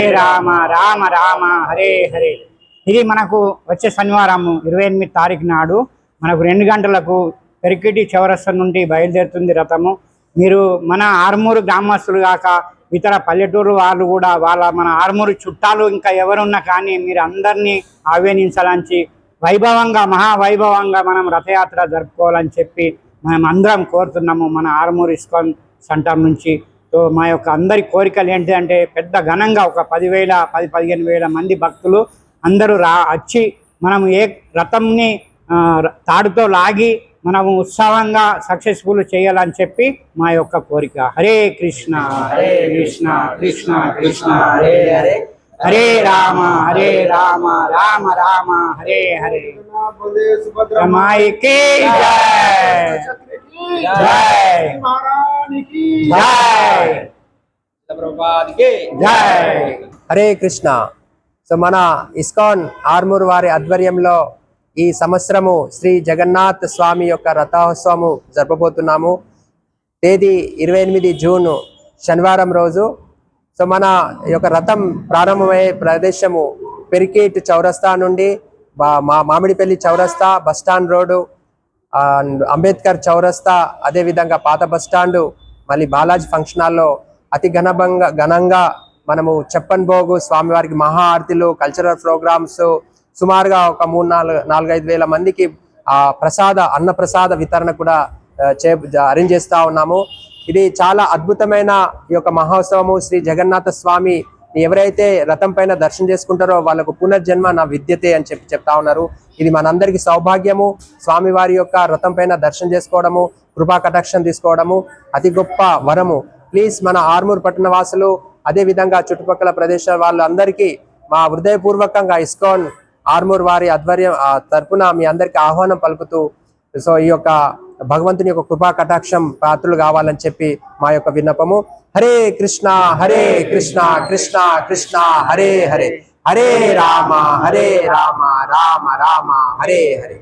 హరే రామ రామ రామ హరే హరే. ఇది మనకు వచ్చే శనివారం ఇరవై ఎనిమిది తారీఖు నాడు మనకు రెండు గంటలకు పెరికిటి చౌరస్తా నుండి బయలుదేరుతుంది రథము. మీరు మన ఆర్మూరు గ్రామస్తులు కాక ఇతర పల్లెటూరు వాళ్ళు కూడా వాళ్ళ మన ఆర్మూరు చుట్టాలు ఇంకా ఎవరున్నా కానీ మీరు అందరినీ ఆహ్వానించాలని వైభవంగా మహావైభవంగా మనం రథయాత్ర జరుపుకోవాలని చెప్పి మనం అందరం కోరుతున్నాము మన ఆర్మూరు ఇస్కాన్ సెంటర్ నుంచి. మా యొక్క అందరి కోరికలు ఏంటి అంటే పెద్ద ఘనంగా ఒక పదివేల పది పదిహేను వేల మంది భక్తులు అందరూ రా వచ్చి మనం ఏ రథంని తాడుతో లాగి మనము ఉత్సవంగా సక్సెస్ఫుల్ చేయాలని చెప్పి మా యొక్క కోరిక. హరే కృష్ణ హరే కృష్ణ కృష్ణ కృష్ణ హరే హరే. హరే రామ హరే రామ రామ రామ హరే హరే. రమాయికి జై. జై. హరే కృష్ణ. సో మన ఇస్కాన్ ఆర్మూర్ వారి ఆధ్వర్యంలో ఈ సంవత్సరము శ్రీ జగన్నాథ్ స్వామి యొక్క రథోత్సవము జరపబోతున్నాము. తేదీ ఇరవై ఎనిమిది జూన్ శనివారం రోజు. సో మన యొక్క రథం ప్రారంభమయ్యే ప్రదేశము పెరికేట్ చౌరస్తా నుండి మా మామిడిపల్లి చౌరస్తా బస్టాండ్ రోడ్డు అంబేద్కర్ చౌరస్తా అదే విధంగా పాత బస్ స్టాండ్ మళ్ళీ బాలాజీ ఫంక్షన్ హాల్లో అతి ఘనభంగా ఘనంగా మనము చెప్పన్ భోగు స్వామివారికి మహా ఆరతిలు కల్చరల్ ప్రోగ్రామ్స్ సుమారుగా ఒక మూడు నాలుగు నాలుగైదు వేల మందికి ఆ ప్రసాద అన్న ప్రసాద వితరణ కూడా చే అరేంజ్ చేస్తూ ఉన్నాము. ఇది చాలా అద్భుతమైన ఈ యొక్క మహోత్సవము. శ్రీ జగన్నాథ స్వామి ఎవరైతే రథం పైన దర్శనం చేసుకుంటారో వాళ్ళకు పునర్జన్మ నా విద్యతే అని చెప్పి చెప్తా ఉన్నారు. ఇది మనందరికీ సౌభాగ్యము. స్వామి వారి యొక్క రథం పైన దర్శనం చేసుకోవడము కృపా కటాక్షం తీసుకోవడము అతి గొప్ప వరము. ప్లీజ్ మన ఆర్మూర్ పట్టణ వాసులు అదే విధంగా చుట్టుపక్కల ప్రదేశాల వాళ్ళందరికీ మా హృదయపూర్వకంగా ఇస్కాన్ ఆర్మూర్ వారి ఆధ్వర్యం తరపున మీ అందరికీ ఆహ్వానం పలుకుతూ సో ఈ యొక్క భగవంతుని యొక్క కృపా కటాక్షం పాత్రలు కావాలని చెప్పి మా యొక్క విన్నపము. హరే కృష్ణ హరే కృష్ణ కృష్ణ కృష్ణ హరే హరే. హరే రామ హరే రామ రామ రామ హరే హరే.